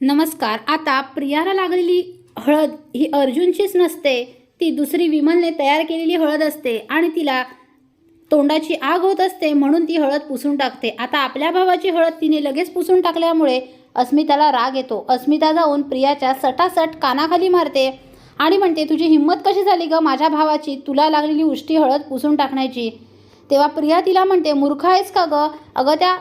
नमस्कार आता प्रियाला लागलेली हळद ही अर्जुनचीच नसते. ती दुसरी विमलने तयार केलेली हळद असते आणि तिला तोंडाची आग होत असते म्हणून ती हळद पुसून टाकते. आता आपल्या भावाची हळद तिने लगेच पुसून टाकल्यामुळे अस्मिताला राग येतो. अस्मिता जाऊन प्रियाच्या सटासट कानाखाली मारते आणि म्हणते तुझी हिंमत कशी झाली ग माझ्या भावाची? तुला लागलेली उष्टी हळद पुसून टाकण्याची. तेव्हा प्रिया तिला म्हणते मूर्ख आहेस का ग? अगं त्या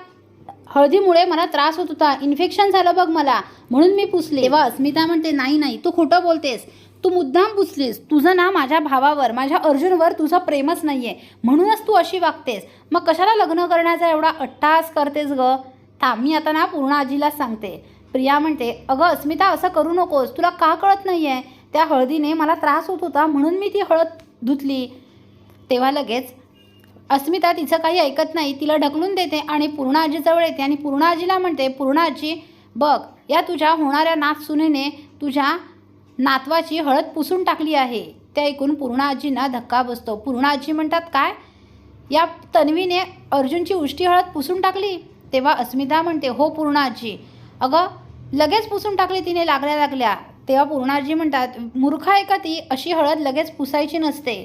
हळदीमुळे मला त्रास होत होता. इन्फेक्शन झालं बघ मला. म्हणून मी पुसले. तेव्हा अस्मिता म्हणते नाही नाही तू खोटं बोलतेस. तू मुद्दाम पुसलीस. तुझं ना माझ्या भावावर माझ्या अर्जुनवर तुझं प्रेमच नाही आहे म्हणूनच तू अशी वागतेस. मग कशाला लग्न करण्याचा एवढा अट्टास करतेस ग? थांब मी आता ना पूर्ण आजीलाच सांगते. प्रिया म्हणते अगं अस्मिता असं करू नकोस. तुला का कळत नाही आहे त्या हळदीने मला त्रास होत होता. म्हणून मी ती हळद धुतली. तेव्हा लगेच अस्मिता तिचं काही ऐकत नाही तिला ढकलून देते आणि पूर्ण आजीजवळ येते आणि पूर्णा आजीला म्हणते पूर्णा आजी बघ या तुझ्या होणाऱ्या नाथ सुनेने तुझ्या नातवाची हळद पुसून टाकली आहे. ते ऐकून पूर्णा आजींना धक्का बसतो. पूर्णा आजी म्हणतात काय? या तन्वीने अर्जुनची उष्टी हळद पुसून टाकली? तेव्हा अस्मिता म्हणते हो पूर्णा आजी. अगं लगेच पुसून टाकली तिने लागल्या लागल्या. तेव्हा पूर्णाजी म्हणतात मूर्ख आहे का ती? अशी हळद लगेच पुसायची नसते.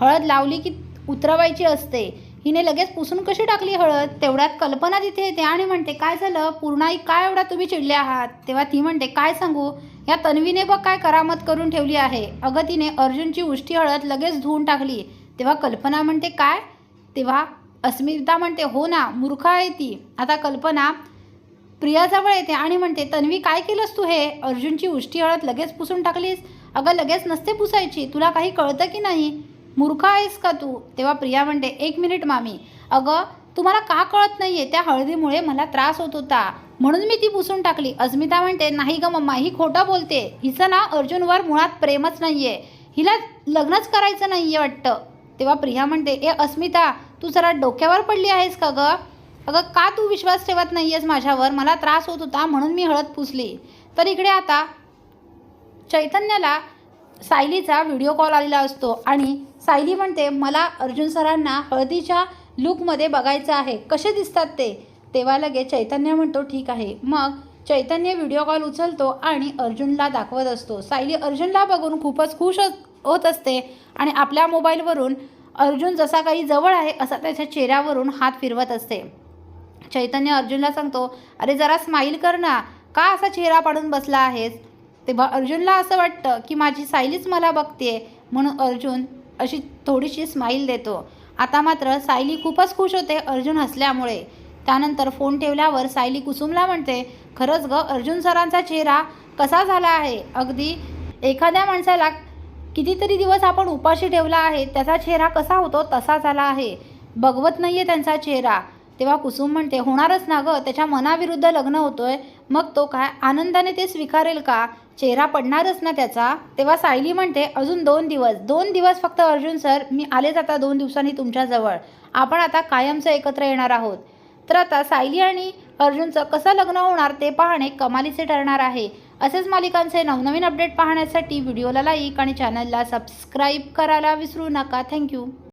हळद लावली की उतरवायची असते. हिने लगेच पुसून कशी टाकली हळद? तेवढ्यात कल्पना तिथे येते आणि म्हणते काय झालं? पूर्णाई काय एवढा तुम्ही चिडले आहात? तेव्हा ती म्हणते काय सांगू? या तन्वीने बघ काय करामत करून ठेवली आहे. अगं तिने अर्जुनची उष्टी हळद लगेच धुवून टाकली. तेव्हा कल्पना म्हणते काय? तेव्हा अस्मिता म्हणते हो ना मूर्ख आहे ती. आता कल्पना प्रियाजवळ येते आणि म्हणते तन्वी काय केलंस तू हे? अर्जुनची उष्टी हळद लगेच पुसून टाकलीस? अगं लगेच नसते पुसायची. तुला काही कळतं की नाही? मूर्ख आहेस का तू? तेव्हा प्रिया म्हणते एक मिनिट मामी. अगं तुम्हाला का कळत नाही आहे त्या हळदीमुळे मला त्रास होत होता. म्हणून मी ती पुसून टाकली. अस्मिता म्हणते नाही ग मम्मा ही खोटं बोलते. हिचं ना अर्जुनवर मुळात प्रेमच नाही आहे हिला लग्नच करायचं नाही आहे वाटतं. तेव्हा प्रिया म्हणते ए अस्मिता तू जरा डोक्यावर पडली आहेस का ग? अगं का तू विश्वास ठेवत नाही आहेस माझ्यावर? मला त्रास होत होता म्हणून मी हळद पुसली. तर इकडे आता चैतन्याला सायलीचा व्हिडिओ कॉल आलेला असतो आणि सायली म्हणते मला अर्जुन सरांना हळदीच्या लुकमध्ये बघायचं आहे. कसे दिसतात ते? तेव्हा लगेच चैतन्य म्हणतो ठीक आहे. मग चैतन्य व्हिडिओ कॉल उचलतो आणि अर्जुनला दाखवत असतो. सायली अर्जुनला बघून खूपच खुश होत- असते आणि आपल्या मोबाईलवरून अर्जुन जसा काही जवळ आहे असा त्याच्या चेहऱ्यावरून हात फिरवत असते. चैतन्य अर्जुनला सांगतो अरे जरा स्माईल कर ना. का असा चेहरा पाडून बसला आहेस? तेव्हा अर्जुनला असं वाटतं की माझी सायलीच मला बघते म्हणून अर्जुन अशी थोडीशी स्माईल देतो. आता मात्र सायली खूपच खुश होते अर्जुन हसल्यामुळे. त्यानंतर फोन ठेवल्यावर सायली कुसुमला म्हणते खरंच ग अर्जुन सरांचा चेहरा कसा झाला आहे? अगदी एखाद्या माणसाला कितीतरी दिवस आपण उपाशी ठेवला आहे त्याचा चेहरा कसा होतो तसा झाला आहे. बघवत नाही आहे त्यांचा चेहरा. तेव्हा कुसुम म्हणते होणारच ना गं त्याच्या मनाविरुद्ध लग्न होतोय मग तो काय आनंदाने ते स्वीकारेल का? चेहरा पडणारच ना त्याचा? तेव्हा सायली म्हणते अजून दोन दिवस दोन दिवस फक्त अर्जुन सर मी आलेच आता दोन दिवसांनी तुमच्याजवळ आपण आता कायमचं एकत्र येणार आहोत. तर आता सायली आणि अर्जुनचं कसं लग्न होणार ते पाहणे कमालीचे ठरणार आहे. असेच मालिकांचे नवनवीन अपडेट पाहण्यासाठी व्हिडिओला लाईक आणि चॅनलला सबस्क्राईब करायला विसरू नका. थँक्यू